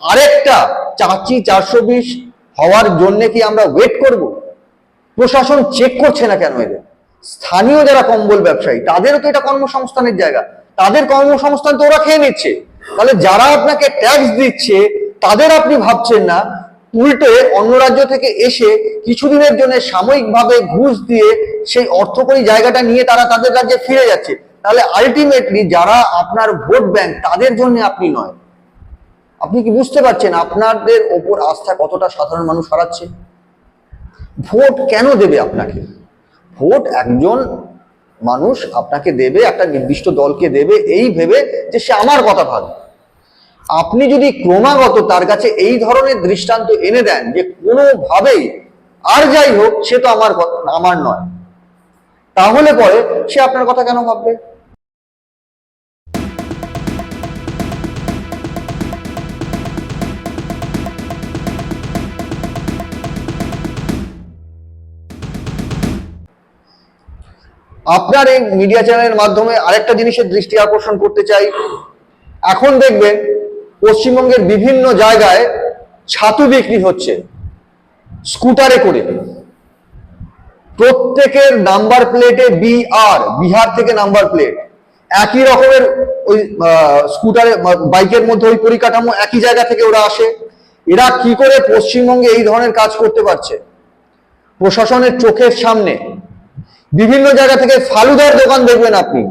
আরেকটা চাচি চারশো বিশ হওয়ার জন্য কি আমরা ওয়েট করব? প্রশাসন চেক করছে না কেন এদের? স্থানীয় যারা কম্বল ব্যবসায়ী, তাদেরও তো এটা কর্মসংস্থানের জায়গা। তাদের কর্মসংস্থান তো ওরা খেয়ে নিচ্ছে। তাহলে যারা আপনাকে ট্যাক্স দিচ্ছে, তাদের আপনি ভাবছেন না, উল্টে অন্য রাজ্য থেকে এসে কিছুদিনের জন্য সাময়িকভাবে ঘুষ দিয়ে সেই অর্থকরী জায়গাটা নিয়ে তারা তাদের রাজ্যে ফিরে যাচ্ছে। তাহলে আলটিমেটলি যারা আপনার ভোট ব্যাংক তাদের জন্য আপনি নয়। আপনি কি বুঝতে পারছেন আপনাদের ওপর আস্থা কতটা সাধারণ মানুষ হারাচ্ছে? ভোট কেন দেবে আপনাকে? ভোট একজন মানুষ আপনাকে দেবে, একটা নির্দিষ্ট দলকে দেবে, এই ভেবে যে সে আমার কথা ভাবে। আপনি যদি ক্রমাগত তার কাছে এই ধরনের দৃষ্টান্ত এনে দেন যে কোনোভাবেই, আর যাই হোক, সে তো আমার আমার নয়। তাহলে পরে সে আপনার কথা কেন ভাববে? আপনার এই মিডিয়া চ্যানেলের মাধ্যমে আরেকটা জিনিসের দৃষ্টি আকর্ষণ করতে চাই। এখন দেখবেন, পশ্চিমবঙ্গের বিভিন্ন জায়গায় ছাতু বিক্রি হচ্ছে, স্কুটারে করে। প্রত্যেকের নাম্বার প্লেটে বি আর বিহার থেকে নাম্বার প্লেট। একই রকমের ওই স্কুটারে বাইকের মধ্যে ওই পরিকাঠামো একই জায়গা থেকে ওরা আসে। এরা কি করে পশ্চিমবঙ্গে এই ধরনের কাজ করতে পারছে? প্রশাসনের চোখের সামনে বিভিন্ন জায়গা থেকে ফালুদার দোকান দেখবেন আপনি।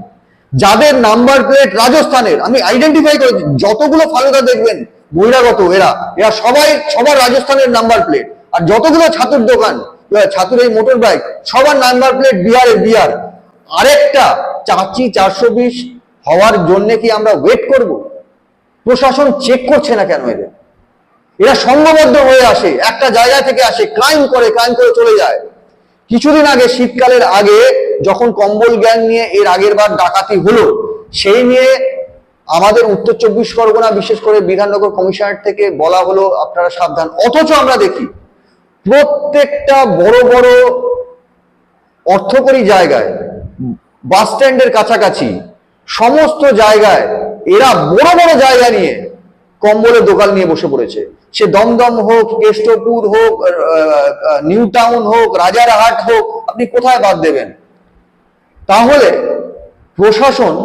যাদের নাম্বার প্লেট রাজস্থানের, আমি আইডেন্টিফাই করেছি যতগুলো ফালুদা দেখবেন, বহিরাগত এরা এরা সবাই সবার রাজস্থানের নাম্বার প্লেট। আর যতগুলো ছাতুর দোকান ছাতুর এই মোটর বাইক সবার নাম্বার প্লেট বিহারের বিহার। আরেকটা, চাচি চারশো বিশ হওয়ার জন্য কি আমরা ওয়েট করব? প্রশাসন চেক করছে না কেন এদের? এরা সংঘবদ্ধ হয়ে আসে, একটা জায়গা থেকে আসে ক্রাইম করে ক্রাইম করে চলে যায়। কিছুদিন আগে, শীতকালের আগে, যখন কম্বল গ্যাং নিয়ে এর আগের বার ডাকাতি হলো, সেই নিয়ে আমাদের উত্তর চব্বিশ পরগনা, বিশেষ করে বিধাননগর কমিশনার থেকে বলা হলো, আপনারা সাবধান। অথচ আমরা দেখি, প্রত্যেকটা বড় বড় অর্থকরী জায়গায়, বাস স্ট্যান্ডের কাছাকাছি, সমস্ত জায়গায়, এরা বড় বড় জায়গা নিয়ে কম্বলের দোকান নিয়ে বসে পড়েছে। সে দমদম হোক, কেষ্টপুর হোক নিউ টাউন হোক, রাজারহাট হোক, আপনি কোথায় বাদ দেবেন? তাহলে প্রশাসন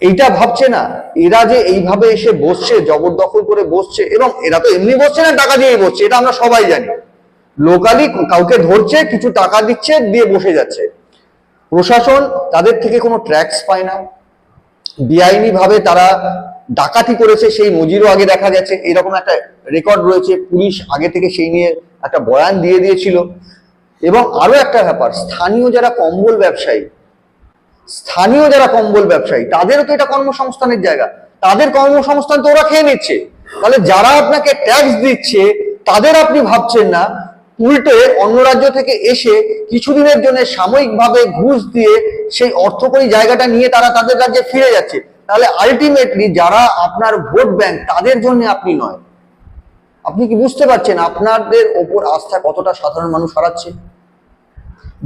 এইটা ভাবছে না। এরা যে এইভাবে এসে বসছে, জবরদখল করে বসছে, এবং এরা তো এমনি বসছে না, টাকা দিয়ে বসছে, এটা আমরা সবাই জানি। লোকালি কাউকে ধরছে, কিছু টাকা দিচ্ছে, দিয়ে বসে যাচ্ছে। প্রশাসন তাদের থেকে কোনো ট্র্যাক্স পায় না। বেআইনি ভাবে তারা ডাকাতি করেছে, সেই নজিরও আগে দেখা গেছে। এরকম একটা রেকর্ড রয়েছে, পুলিশ আগে থেকে সেই নিয়ে একটা বয়ান দিয়ে দিয়েছিল। এবং আরও একটা ব্যাপার, স্থানীয় যারা কম্বল ব্যবসায়ী, স্থানীয় যারা কম্বল ব্যবসায়ী, তাদেরও তো এটা কর্মসংস্থানের জায়গা। তাদের কর্মসংস্থান তো ওরা খেয়ে নিচ্ছে। তাহলে যারা আপনাকে ট্যাক্স দিচ্ছে, তাদের আপনি ভাবছেন না, উল্টে অন্য রাজ্য থেকে এসে কিছুদিনের জন্য সাময়িকভাবে ঘুষ দিয়ে সেই অর্থকরী জায়গাটা নিয়ে তারা তাদের রাজ্যে ফিরে যাচ্ছে। তাহলে আলটিমেটলি যারা আপনার ভোট ব্যাংক তাদের জন্য আপনি নয়। আপনি কি বুঝতে পারছেন আপনাদের ওপর আস্থা কতটা সাধারণ মানুষ হারাচ্ছে?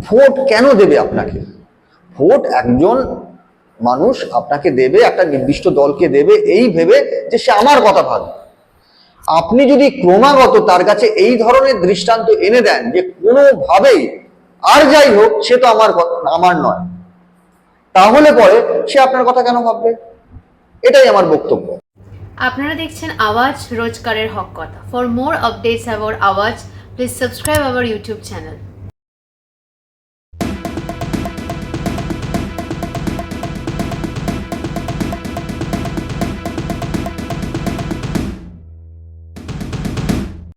ভোট কেন দেবে আপনাকে? ভোট একজন মানুষ আপনাকে দেবে, একটা নির্দিষ্ট দলকে দেবে এই ভেবে যে সে আমার কথা ভাবে। আপনি যদি ক্রমাগত তার কাছে এই ধরনের দৃষ্টান্ত এনে দেন যে কোনোভাবেই আর যাই হোক, সে তো আমার আমার নয়। তাহলে পরে সে আপনার কথা কেন ভাববে? এটাই আমার বক্তব্য। আপনারা দেখছেন আওয়াজ রোজকারের হক কথা। For more updates about Awaaz please subscribe our YouTube channel